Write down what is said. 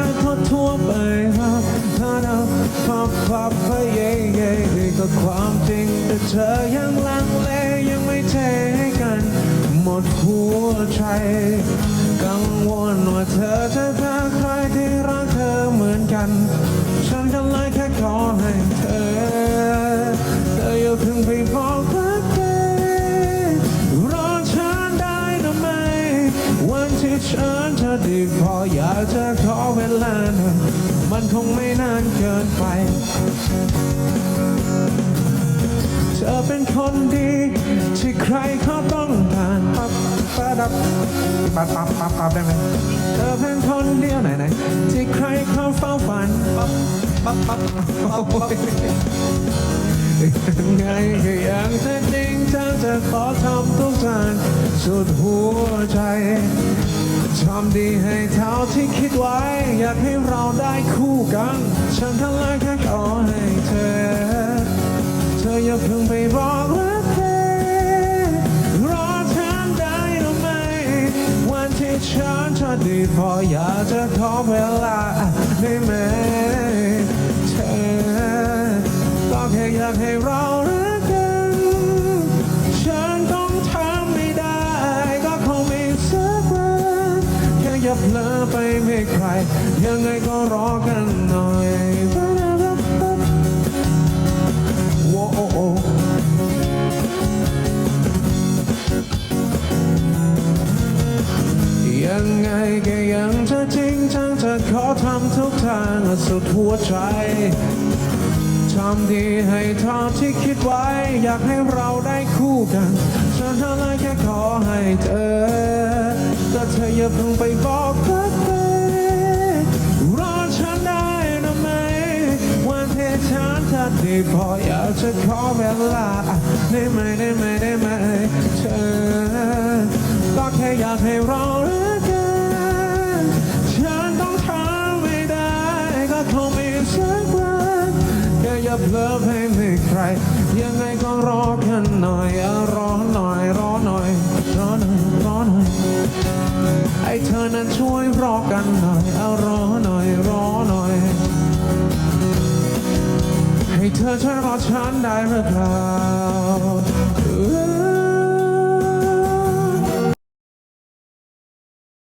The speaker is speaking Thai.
างคนทั่วไปฮะฮะนะความความพยายามก็ความจริงแต่เธอยังลังเลยังไม่เทใกัน หมดหัวใจกังวลว่าเธอจะพาใครที่รักเธอเหมือนกัน ดีพออยากจะขอเวลาหน่อยมันคงไม่นานเกินไป เธอเป็นคนดี ที่ใครเขาต้องการปั๊บปั๊บดับปั๊บปั๊บปับปับได้ไหมเธอเป็นคนเดียวไหนไหนที่ใครเขาเฝ้าฝันปั๊บปั๊บปั๊บปับปับยังไงก็ยังจะจริงจังจะขอทำทุกทางสุดหัวใจ ทำดีให้เท่าที่คิดไว้ อยากให้เราได้คู่กัน ฉันทั้งหลายแค่ขอให้เธอ เธออย่าเพิ่งไปบอกรักเธอรอฉันได้หรือไม่ วันที่ฉันจะดีพออยากจะขอเวลาได้ไหม เลอไปไม่ใคร ยังไงก็รอกันหน่อยโว้โอ้โอ้ยังไงก็ยังจะจริงจังจะขอทำทุกทางสุดหัวใจ ทำดีให้เท่าที่คิดไว้ อยากให้เราได้คู่กันฉันเท่าไรแค่ขอให้เธอ แต่เธออย่าเพิ่งไปบอกรักเธอรอฉันได้นะไหม วันที่ฉันจะดีพออยากจะขอเวลาได้ไหมได้ไหมได้ไหมเธอก็แค่อยากให้เรา แค่อย่าเลิดให้ไม่ใคร ยังไงก็รอกันหน่อยเอารอหน่อยรอหน่อยรอหน่อยรอหน่อยให้เธอนั้นช่วยรอกันหน่อยเอารอหน่อยรอหน่อย ให้เธอช่วยรอฉันได้หรือเปล่า